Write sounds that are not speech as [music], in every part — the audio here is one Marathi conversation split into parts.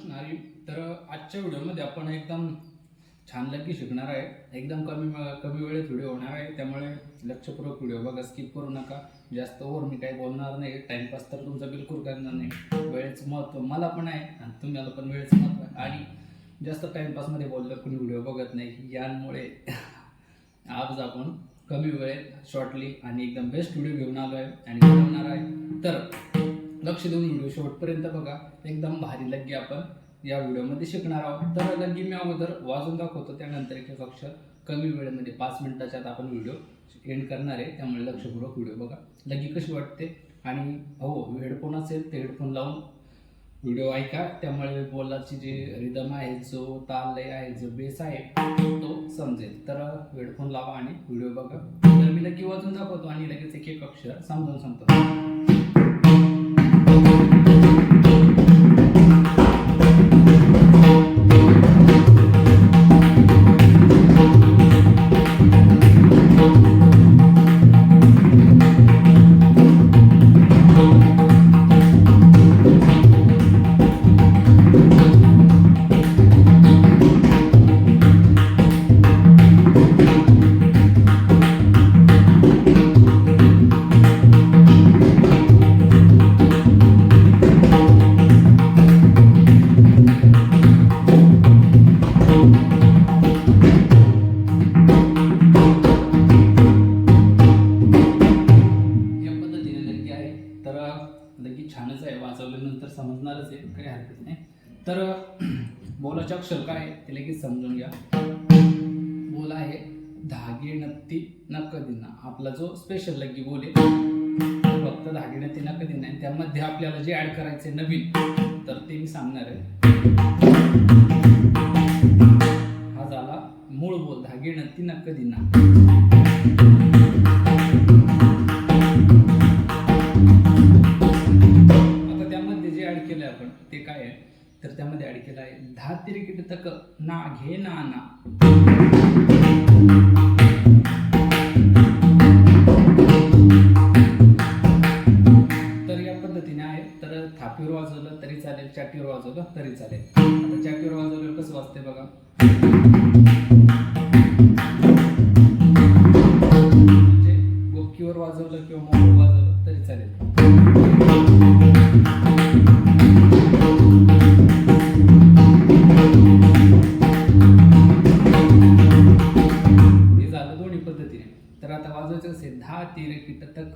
रामकृष्ण हरी तर आजच्या व्हिडिओमध्ये आपण एकदम छान लकी शिकणार आहे. एकदम कमी कमी वेळेत व्हिडिओ होणार आहे. त्यामुळे लक्षपूर्वक व्हिडिओ बघा स्किप करू नका. जास्त ओव्हर मी काही बोलणार नाही. टाइमपास तर तुमचा बिलकुल करणार नाही. वेळेचं महत्त्व मला पण आहे आणि तुम्हाला पण वेळेचं महत्त्व आहे. आणि जास्त टाइमपासमध्ये बोललं कोणी व्हिडिओ बघत नाही. यामुळे आज आपण कमी वेळेत शॉर्टली आणि एकदम बेस्ट व्हिडिओ घेऊन आलो आहे आणि बनवणार आहे. तर लक्ष देऊन व्हिडिओ शेवटपर्यंत बघा. एकदम भारी लग्गी आपण या व्हिडिओमध्ये शिकणार आहोत. तर लग्गी मी अगोदर वाजून दाखवतो त्यानंतर एक अक्षर कमी वेळेमध्ये पाच मिनिटाच्यात आपण व्हिडिओ एंड करणार आहे. त्यामुळे लक्षपूर्वक व्हिडिओ बघा. लग्गी कशी वाटते? आणि हो हेडफोन असेल ते हेडफोन लावून व्हिडिओ ऐका. त्यामुळे बोलाची जी रिदम आहे जो ताल लय आहे जो बेस आहे तो समजेल. तर हेडफोन लावा आणि व्हिडिओ बघा. तर मी लगी वाजून दाखवतो आणि लगेच एक एक अक्षर समजावून सांगतो. तर [clears throat] बोलाचे अक्षर काय आहे ते लगेच समजून घ्या. बोल आहे धागे नत्ती नक्क दिना. आपला जो स्पेशल लगी बोल आहे तो फक्त धागे नत्ती नक्क दिना. आहे त्यामध्ये आपल्याला जे ॲड करायचे नवीन तर ते मी सांगणार आहे. हा झाला मूळ बोल धागे नत्ती नक्क दिना. आता त्यामध्ये जे ऍड केलंय आपण ते काय आहे? तर त्यामध्ये ऍड केलं आहे दहा तिरिकीट तक ना घे ना ना. तर या पद्धतीने तर थापीवर वाजवलं तरी चालेल चाटीवर वाजवलं तरी चालेल. आता चाटीवर वाजवलं कसं वाजते बघा. म्हणजे गोपकीवर वाजवलं किंवा मोबाईल वाजवलं तरी चालेल. तर आता वाजवायचं असेल दहा तीर किट तक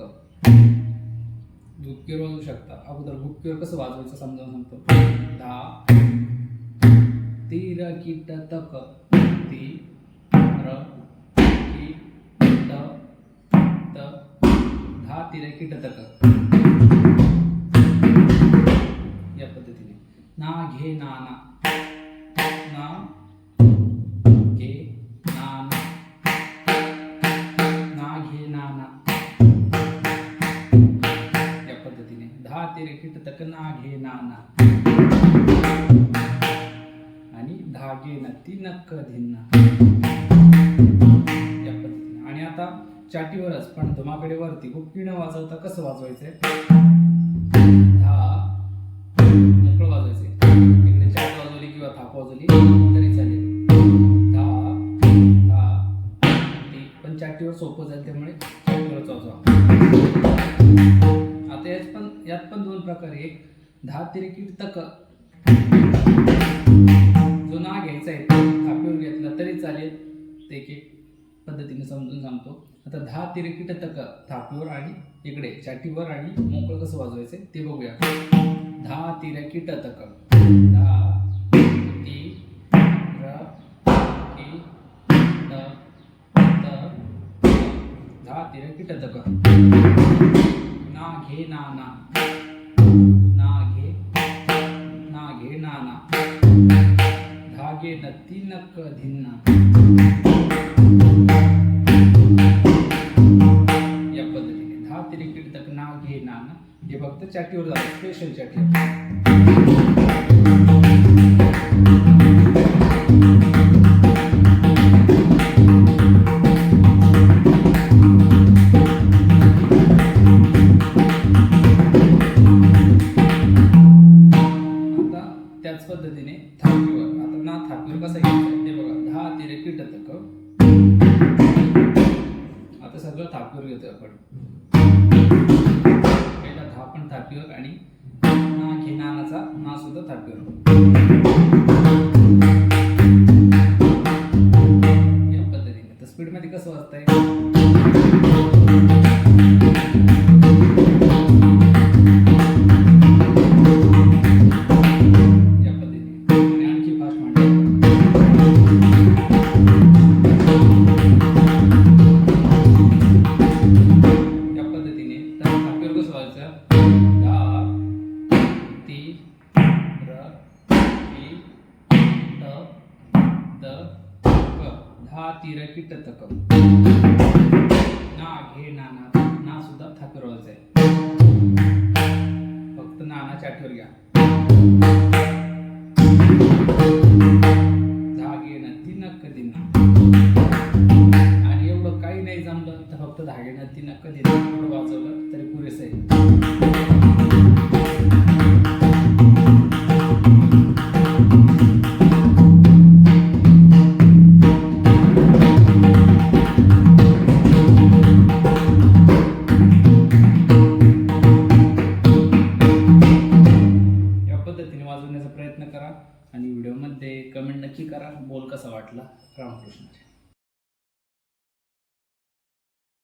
गुपकीवर वाजवू शकता. अगोदर गुपकीवर कसं वाजवायचं समजावून सांगतो. दहा तीर किट तक ती र की त दहा तीर किट तक या पद्धतीने. ना घे ना ना. न ती नक्क या पद्धतीने. आणि आता चाटीवरच पण धुमाकडे वरती खूप न वाजवता कसं वाजवायचंय? दहा. मोकळं वाजवायचे इकडे चाट वाजवली किंवा थाप वाजवली तरी चालेल. दहा. दहा. ती पण चाटीवर सोपं जाईल त्यामुळे चाटीवरच वाजवा. आता यात पण यात पण दोन प्रकार एक दहा तिरकीट तक म्हणजे समजून सांगतो. आता दहा तिरकीट तक थापीवर आणि इकडे चाटीवर आणि मोकळं कसं वाजवायचं ते बघूया. दहा तिरकीट तक. दहा ती दहा तिरकीट तक. ना घे ना ना. ना घे ना घे ना ना. धागे नत्ती नक्क धिन्ना. फक्त चाटीवर झालं स्पेशल चाटी धातिरकिटतकं ना घे नाना ना सुद्धा थाकरवाच आहे फक्त नानाच्या आठवर घ्या. वाटला रामकृष्ण.